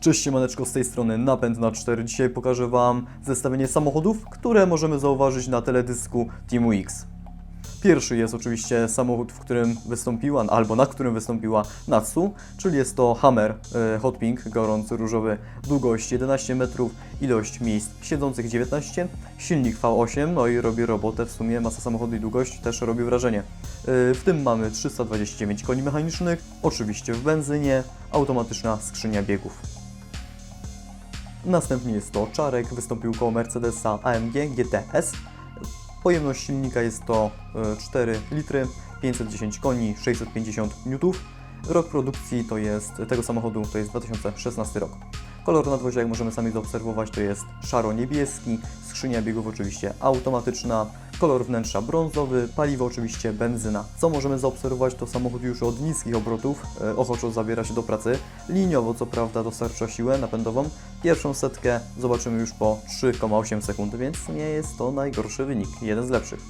Cześć siemaneczko, z tej strony Napęd na 4. Dzisiaj pokażę Wam zestawienie samochodów, które możemy zauważyć na teledysku Teamu X. Pierwszy jest oczywiście samochód, w którym wystąpiła, albo na którym wystąpiła Natsu, czyli jest to Hammer e, Hot Pink, gorący różowy, długość 11 metrów, ilość miejsc siedzących 19, silnik V8, no i robi robotę, w sumie masa samochodu i długość też robi wrażenie. E, W tym mamy 329 koni mechanicznych, oczywiście w benzynie, automatyczna skrzynia biegów. Następnie jest to Czarek, wystąpił koło Mercedesa AMG GTS. Pojemność silnika jest to e, 4 litry, 510 koni, 650 N. Rok produkcji to jest tego samochodu to jest 2016 rok. Kolor nadwozia, jak możemy sami zaobserwować, to jest szaro-niebieski, skrzynia biegów oczywiście automatyczna, kolor wnętrza brązowy, paliwo oczywiście benzyna. Co możemy zaobserwować, to samochód już od niskich obrotów e, ochoczo zabiera się do pracy. Liniowo co prawda dostarcza siłę napędową. Pierwszą setkę zobaczymy już po 3,8 sekundy, więc nie jest to najgorszy wynik, jeden z lepszych.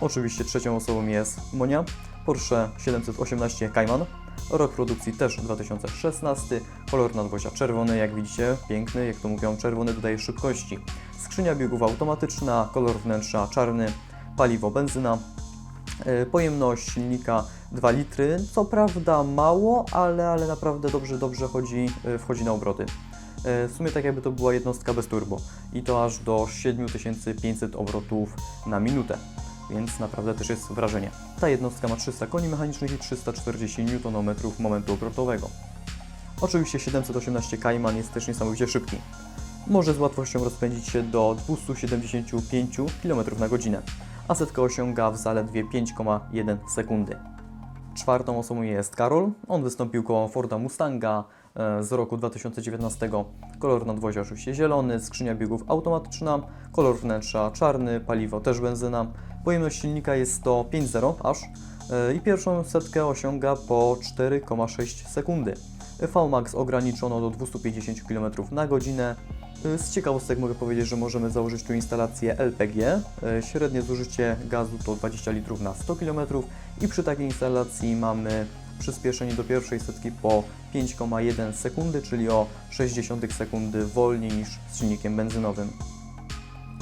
Oczywiście trzecią osobą jest Monia, Porsche 718 Cayman. Rok produkcji też 2016, kolor nadwozia czerwony, jak widzicie, piękny, jak to mówią, czerwony dodaje szybkości. Skrzynia biegów automatyczna, kolor wnętrza czarny, paliwo benzyna, E, Pojemność silnika 2 litry, co prawda mało, ale, ale naprawdę dobrze, dobrze chodzi, e, wchodzi na obroty. E, W sumie tak jakby to była jednostka bez turbo i to aż do 7500 obrotów na minutę, więc naprawdę też jest wrażenie. Ta jednostka ma 300 koni mechanicznych i 340 Nm momentu obrotowego. Oczywiście 718 Cayman jest też niesamowicie szybki. Może z łatwością rozpędzić się do 275 km na godzinę, a setka osiąga w zaledwie 5,1 sekundy. Czwartą osobą jest Karol. On wystąpił koło Forda Mustanga e, z roku 2019. Kolor nadwozia oczywiście zielony, skrzynia biegów automatyczna, kolor wnętrza czarny, paliwo też benzyna. Pojemność silnika jest to 5,0 aż e, i pierwszą setkę osiąga po 4,6 sekundy. VMAX ograniczono do 250 km na godzinę. Y, Z ciekawostek mogę powiedzieć, że możemy założyć tu instalację LPG. Y, Średnie zużycie gazu to 20 litrów na 100 km i przy takiej instalacji mamy przyspieszenie do pierwszej setki po 5,1 sekundy, czyli o 0,6 sekundy wolniej niż z silnikiem benzynowym.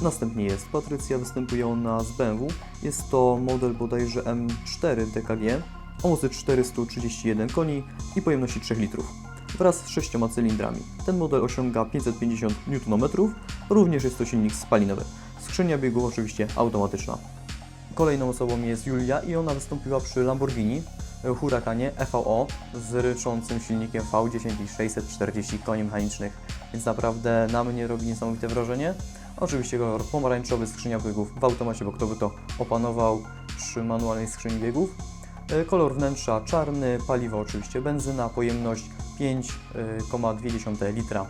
Następnie jest Patrycja, występuje ona z BMW. Jest to model bodajże M4 DKG o mocy 431 koni i pojemności 3 litrów wraz z sześcioma cylindrami. Ten model osiąga 550 Nm, również jest to silnik spalinowy. Skrzynia biegów oczywiście automatyczna. Kolejną osobą jest Julia i ona wystąpiła przy Lamborghini Huracanie EVO z ryczącym silnikiem V10 i 640 koni mechanicznych, więc naprawdę na mnie robi niesamowite wrażenie. Oczywiście kolor pomarańczowy, skrzynia biegów w automacie, bo kto by to opanował przy manualnej skrzyni biegów. E, Kolor wnętrza czarny, paliwo oczywiście benzyna, pojemność 5,2 litra.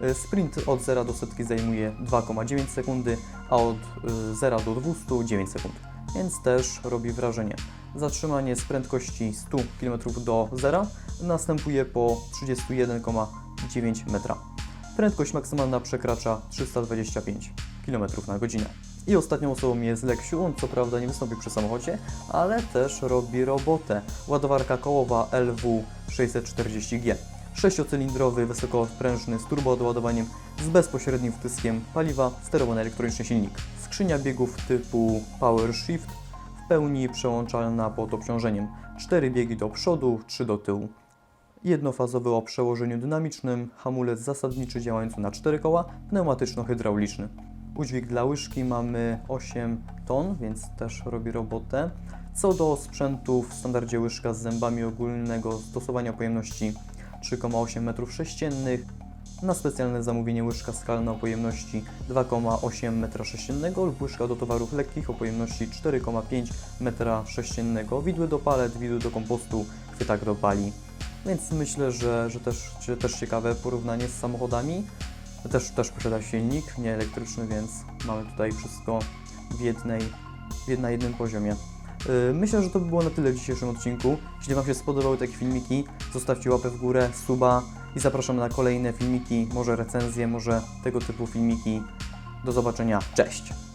E, Sprint od 0 do setki zajmuje 2,9 sekundy, a od e, 0 do 200 9 sekund, więc też robi wrażenie. Zatrzymanie z prędkości 100 km do 0 następuje po 31,9 metra. Prędkość maksymalna przekracza 325 km na godzinę. I ostatnią osobą jest Leksiu, on co prawda nie wystąpi przy samochodzie, ale też robi robotę. Ładowarka kołowa LW640G. Sześciocylindrowy, wysokoprężny z turbodoładowaniem z bezpośrednim wtyskiem paliwa, sterowany elektroniczny silnik. Skrzynia biegów typu Power Shift w pełni przełączalna pod obciążeniem. Cztery biegi do przodu, trzy do tyłu. Jednofazowy o przełożeniu dynamicznym, hamulec zasadniczy działający na 4 koła, pneumatyczno-hydrauliczny. Udźwig dla łyżki mamy 8 ton, więc też robi robotę. Co do sprzętu, w standardzie łyżka z zębami ogólnego stosowania pojemności 3,8 m3. Na specjalne zamówienie łyżka skalna o pojemności 2,8 m3 lub łyżka do towarów lekkich o pojemności 4,5 m3. Widły do palet, widły do kompostu, chwytak do pali. Więc myślę, że, że, też, że też ciekawe porównanie z samochodami. Też, też posiada silnik, nie elektryczny, więc mamy tutaj wszystko w, jednej, w na jednym poziomie. Yy, Myślę, że to by było na tyle w dzisiejszym odcinku. Jeśli Wam się spodobały takie filmiki, zostawcie łapę w górę, suba i zapraszam na kolejne filmiki, może recenzje, może tego typu filmiki. Do zobaczenia, cześć!